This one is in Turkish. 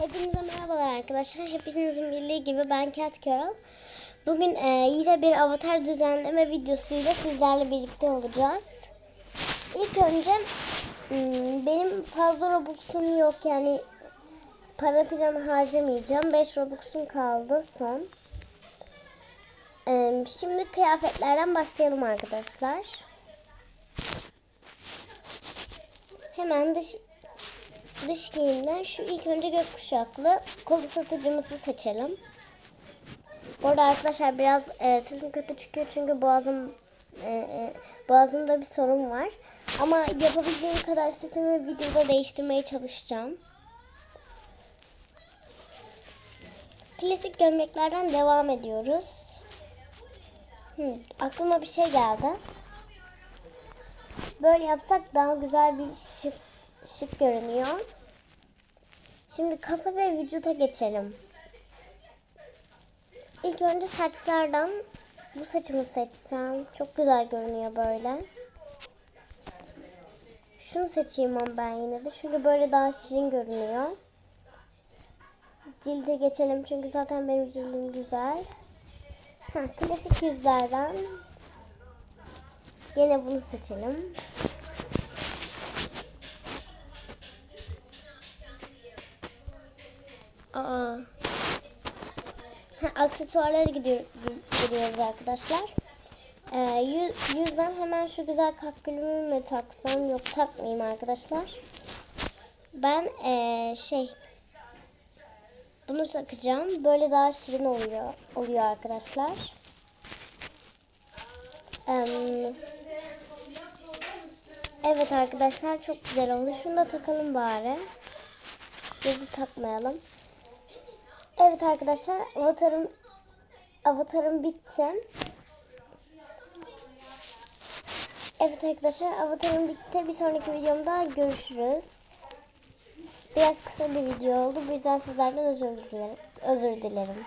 Hepinize merhabalar arkadaşlar. Hepinizin bildiği gibi ben Cat Carol. Bugün e, yine bir avatar düzenleme videosuyla sizlerle birlikte olacağız. İlk önce hmm, benim fazla Robux'um yok yani para falan harcamayacağım. 5 Robux'um kaldı son. E, şimdi kıyafetlerden başlayalım arkadaşlar. Hemen dış dış giyimden şu ilk önce gökkuşaklı kolu satıcımızı seçelim. Bu arada arkadaşlar biraz e, sesim kötü çıkıyor çünkü boğazım e, e, boğazımda bir sorun var. Ama yapabildiğim kadar sesimi videoda değiştirmeye çalışacağım. Klasik gömleklerden devam ediyoruz. Hı, aklıma bir şey geldi. Böyle yapsak daha güzel bir şık, şık görünüyor. Şimdi kafa ve vücuda geçelim. İlk önce saçlardan bu saçımı seçsem çok güzel görünüyor böyle. Şunu seçeyim ben yine de çünkü böyle daha şirin görünüyor. Cilde geçelim çünkü zaten benim cildim güzel. Ha, klasik yüzlerden Yine bunu seçelim. Aa. Ha, aksesuarlara gidiyor, giriyoruz arkadaşlar. Ee, yüz, yüzden hemen şu güzel kakülümü mü taksam? Yok takmayayım arkadaşlar. Ben ee, şey bunu takacağım. Böyle daha şirin oluyor oluyor arkadaşlar. Ee, Evet arkadaşlar çok güzel oldu. Şunu da takalım bari. Gözü takmayalım. Evet arkadaşlar avatarım avatarım bitti. Evet arkadaşlar avatarım bitti. Bir sonraki videomda görüşürüz. Biraz kısa bir video oldu. Bu yüzden sizlerden özür dilerim. Özür dilerim.